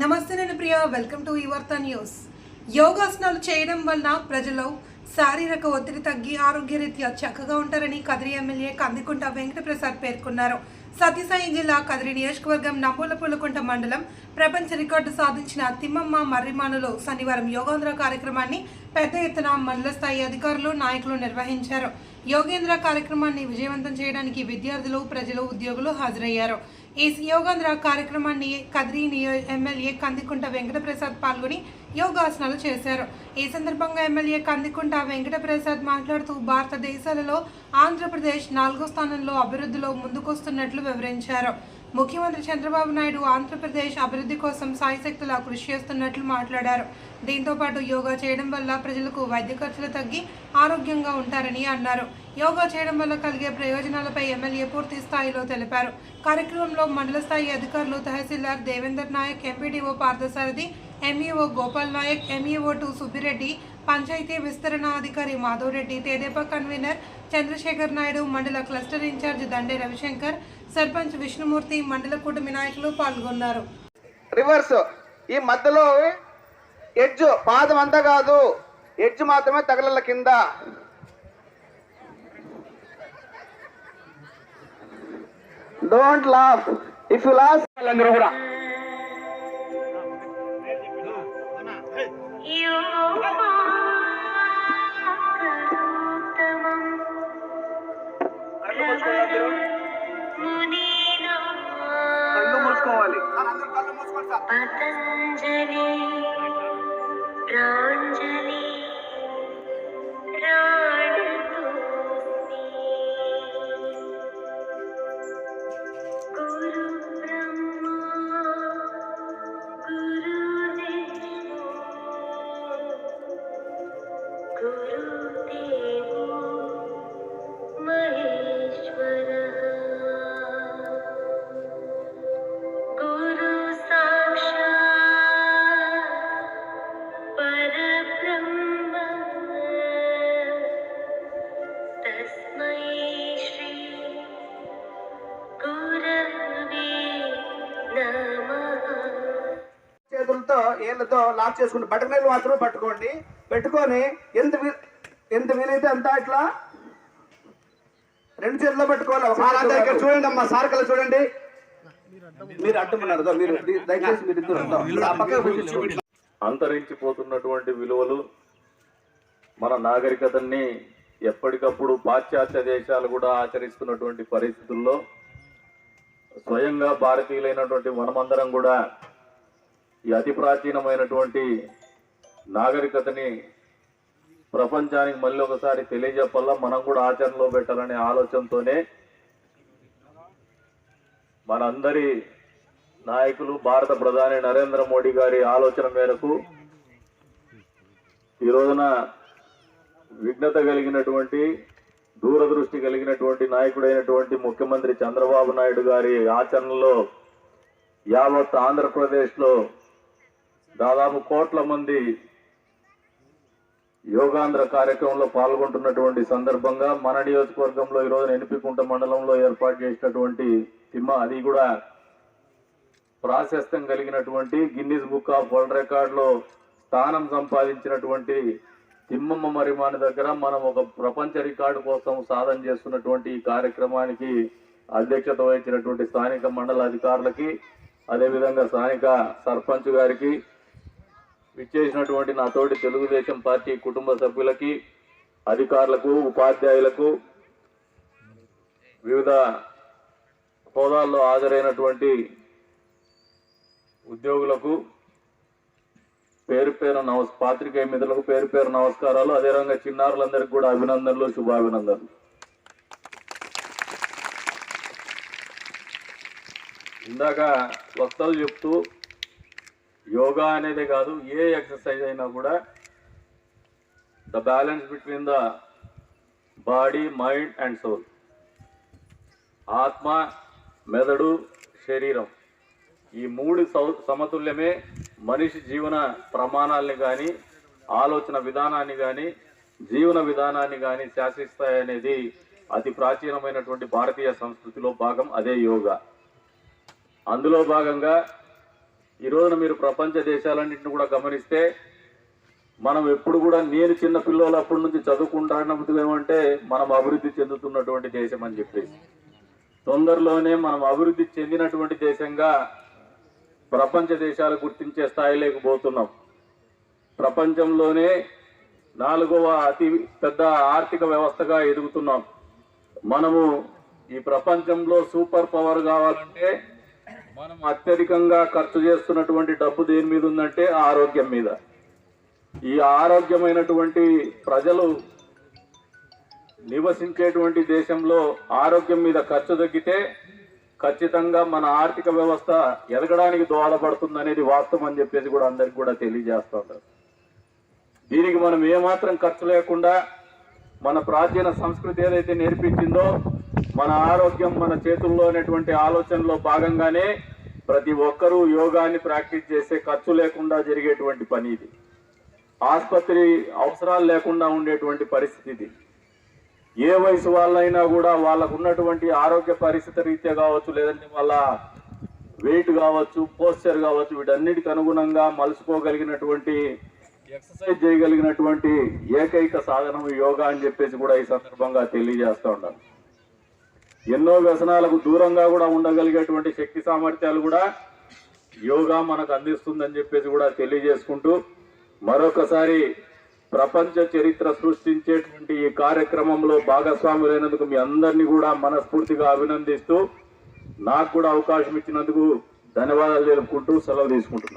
నమస్తే నేను Priya welcome to యువర్త న్యూస్ యోగాసనాలు చేయడం వలన ప్రజలు శారీరక ఒత్తిడి తగ్గి ఆరోగ్యరీత్యా చక్కగా ఉంటారని కదిరి ఎమ్మెల్యే కందికుంట వెంకటప్రసాద్ పేర్కొన్నారు. సత్యసాయి జిల్లా కదిరి నియోజకవర్గం నంబూల పుల్లకుంట మండలం ప్రపంచ రికార్డు సాధించిన తిమ్మమ్మ మర్రిమానులు శనివారం యోగాంధ్ర కార్యక్రమాన్ని పెద్ద ఎత్తున మండల స్థాయి అధికారులు నాయకులు నిర్వహించారు. యోగేంద్ర కార్యక్రమాన్ని విజయవంతం చేయడానికి విద్యార్థులు ప్రజలు ఉద్యోగులు హాజరయ్యారు. ఈ యోగాంధ్ర కార్యక్రమాన్ని కదిరి నియో ఎమ్మెల్యే కందికుంట వెంకటప్రసాద్ పాల్గొని యోగాసనాలు చేశారు. ఈ సందర్భంగా ఎమ్మెల్యే కందికుంట వెంకటప్రసాద్ మాట్లాడుతూ భారతదేశాలలో ఆంధ్రప్రదేశ్ నాలుగో స్థానంలో అభివృద్ధిలో ముందుకొస్తున్నట్లు వివరించారు. ముఖ్యమంత్రి చంద్రబాబు నాయుడు ఆంధ్రప్రదేశ్ అభివృద్ధి కోసం సాయశక్తులా కృషి చేస్తున్నట్లు మాట్లాడారు. దీంతో పాటు యోగా చేయడం వల్ల ప్రజలకు వైద్య ఖర్చులు తగ్గి ఆరోగ్యంగా ఉంటారని అన్నారు. యోగా చేయడం వల్ల కలిగే ప్రయోజనాలపై ఎమ్మెల్యే పూర్తి స్థాయిలో తెలిపారు. కార్యక్రమంలో మండల స్థాయి అధికారులు తహసీల్దార్ Devender Nayak MPDO Parthasarathi MEO Gopal Nayak MEO two Subbireddy panchayat విస్తరణ అధికారి మాధవరెడ్డి తెదేపా కన్వీనర్ చంద్రశేఖర్ నాయుడు మండల క్లస్టర్ ఇన్ఛార్జ్ దండే రవిశంకర్ సర్పంచ్ విష్ణుమూర్తి మండల కూటమి నాయకులు పాల్గొన్నారు. రివర్స్ ఈ మధ్యలో ఎడ్జ్ పాదం అంతా కాదు ఎడ్జ్ మాత్రమే తగలల కింద. Don't laugh if you lose వాళ్ళందరూ కూడా కళ్ళు మూసుకోవాలి పతంజలి ప్రాంజలి ఏళ్ళతో లాక్ చేసుకుని బట్టనీళ్ళు మాత్రమే పట్టుకోండి. పెట్టుకొని ఎంత ఎంత వీలైతే అంత ఇట్లా రెండు చేతుల్లో పెట్టుకోవాలి. ఇక్కడ చూడండి అమ్మా సార్ కల్లా చూడండి. మీరు అడ్డమన్నారు మీరు దయచేసి మీరు ఇద్దరు. అంతరించిపోతున్నటువంటి విలువలు మన నాగరికతని ఎప్పటికప్పుడు పాశ్చాత్య దేశాలు కూడా ఆచరిస్తున్నటువంటి పరిస్థితుల్లో స్వయంగా భారతీయులైనటువంటి మనమందరం కూడా ఈ అతి ప్రాచీనమైనటువంటి నాగరికతని ప్రపంచానికి మళ్ళీ ఒకసారి తెలియజెప్పాలా మనం కూడా ఆచరణలో పెట్టాలనే ఆలోచనతోనే మనందరి నాయకులు భారత ప్రధాని నరేంద్ర మోడీ గారి ఆలోచన మేరకు ఈ రోజున విఘ్నత కలిగినటువంటి దూరదృష్టి కలిగినటువంటి నాయకుడైనటువంటి ముఖ్యమంత్రి చంద్రబాబు నాయుడు గారి ఆచరణలో యావత్ ఆంధ్రప్రదేశ్లో దాదాపు కోట్ల మంది యోగాంధ్ర కార్యక్రమంలో పాల్గొంటున్నటువంటి సందర్భంగా మన నియోజకవర్గంలో ఈరోజు రోజున ఎనిపికుంట మండలంలో ఏర్పాటు చేసినటువంటి తిమ్మ అది కూడా ప్రాశస్త్యం కలిగినటువంటి గిన్నిస్ బుక్ ఆఫ్ వరల్డ్ రికార్డులో స్థానం సంపాదించినటువంటి తిమ్మమ్మ మరిమాని దగ్గర మనం ఒక ప్రపంచ రికార్డు కోసం సాధన చేస్తున్నటువంటి ఈ కార్యక్రమానికి అధ్యక్షత వహించినటువంటి స్థానిక మండల అధికారులకి అదేవిధంగా స్థానిక సర్పంచ్ గారికి విచ్చేసినటువంటి నా తోటి తెలుగుదేశం పార్టీ కుటుంబ సభ్యులకి అధికారులకు ఉపాధ్యాయులకు వివిధ హోదాల్లో హాజరైనటువంటి ఉద్యోగులకు పేరు పేరు నమస్ పాత్రికేయ మిత్రులకు పేరు పేరు నమస్కారాలు. అదే చిన్నారులందరికీ కూడా అభినందనలు శుభాభినందనలు. ఇందాక వస్తలు చెప్తూ యోగా అనేది కాదు ఏ ఎక్సర్సైజ్ అయినా కూడా the balance between the body mind and soul. ఆత్మ మెదడు శరీరం. ఈ మూడు సౌ- సమతుల్యమే మనిషి జీవన ప్రమాణాలని కానీ ఆలోచన విధానాన్ని కానీ జీవన విధానాన్ని కానీ శాసిస్తాయనేది అతి ప్రాచీనమైనటువంటి భారతీయ సంస్కృతిలో భాగం అదే యోగా. అందులో భాగంగా ఈ రోజున మీరు ప్రపంచ దేశాలన్నింటిని కూడా గమనిస్తే మనం ఎప్పుడు కూడా నేను చిన్న పిల్లలప్పటి నుంచి చదువుకుంటానప్పుడు ఏమంటే మనం అభివృద్ధి చెందుతున్నటువంటి దేశం అని చెప్పేసి తొందరలోనే మనం అభివృద్ధి చెందినటువంటి దేశంగా ప్రపంచ దేశాలు గుర్తించే స్థాయిలోకి పోతున్నాం. ప్రపంచంలోనే నాలుగవ అతి పెద్ద ఆర్థిక వ్యవస్థగా ఎదుగుతున్నాం. మనము ఈ ప్రపంచంలో సూపర్ పవర్ కావాలంటే మనం అత్యధికంగా ఖర్చు చేస్తున్నటువంటి డబ్బు దేని మీద ఉందంటే ఆరోగ్యం మీద. ఈ ఆరోగ్యమైనటువంటి ప్రజలు నివసించేటువంటి దేశంలో ఆరోగ్యం మీద ఖర్చు తగ్గితే ఖచ్చితంగా మన ఆర్థిక వ్యవస్థ ఎదగడానికి దోహదపడుతుంది అనేది వాస్తవం అని చెప్పేసి కూడా అందరికి కూడా తెలియజేస్తూ దీనికి మనం ఏమాత్రం ఖర్చు లేకుండా మన ప్రాచీన సంస్కృతి ఏదైతే నేర్పించిందో మన ఆరోగ్యం మన చేతుల్లో అనేటువంటి ఆలోచనలో భాగంగానే ప్రతి ఒక్కరూ యోగాని ప్రాక్టీస్ చేసే ఖర్చు లేకుండా జరిగేటువంటి పని ఇది. ఆసుపత్రి అవసరాలు లేకుండా ఉండేటువంటి పరిస్థితి ఇది. ఏ వయసు వాళ్ళైనా కూడా వాళ్ళకు ఉన్నటువంటి ఆరోగ్య పరిస్థితి రీత్యా కావచ్చు లేదంటే వాళ్ళ వెయిట్ కావచ్చు పోస్చర్ కావచ్చు వీటన్నిటికి అనుగుణంగా మలుసుకోగలిగినటువంటి ఎక్సర్సైజ్ చేయగలిగినటువంటి ఏకైక సాధనం యోగా అని చెప్పేసి కూడా ఈ సందర్భంగా తెలియజేస్తూ ఉన్నాను. ఎన్నో వ్యసనాలకు దూరంగా కూడా ఉండగలిగేటువంటి శక్తి సామర్థ్యాలు కూడా యోగా మనకు అందిస్తుందని చెప్పేసి కూడా తెలియజేసుకుంటూ మరొకసారి ప్రపంచ చరిత్ర సృష్టించేటువంటి ఈ కార్యక్రమంలో భాగస్వాములైనందుకు మీ అందరినీ కూడా మనస్ఫూర్తిగా అభినందిస్తూ నాకు కూడా అవకాశం ఇచ్చినందుకు ధన్యవాదాలు తెలుపుకుంటూ సెలవు తీసుకుంటున్నాను.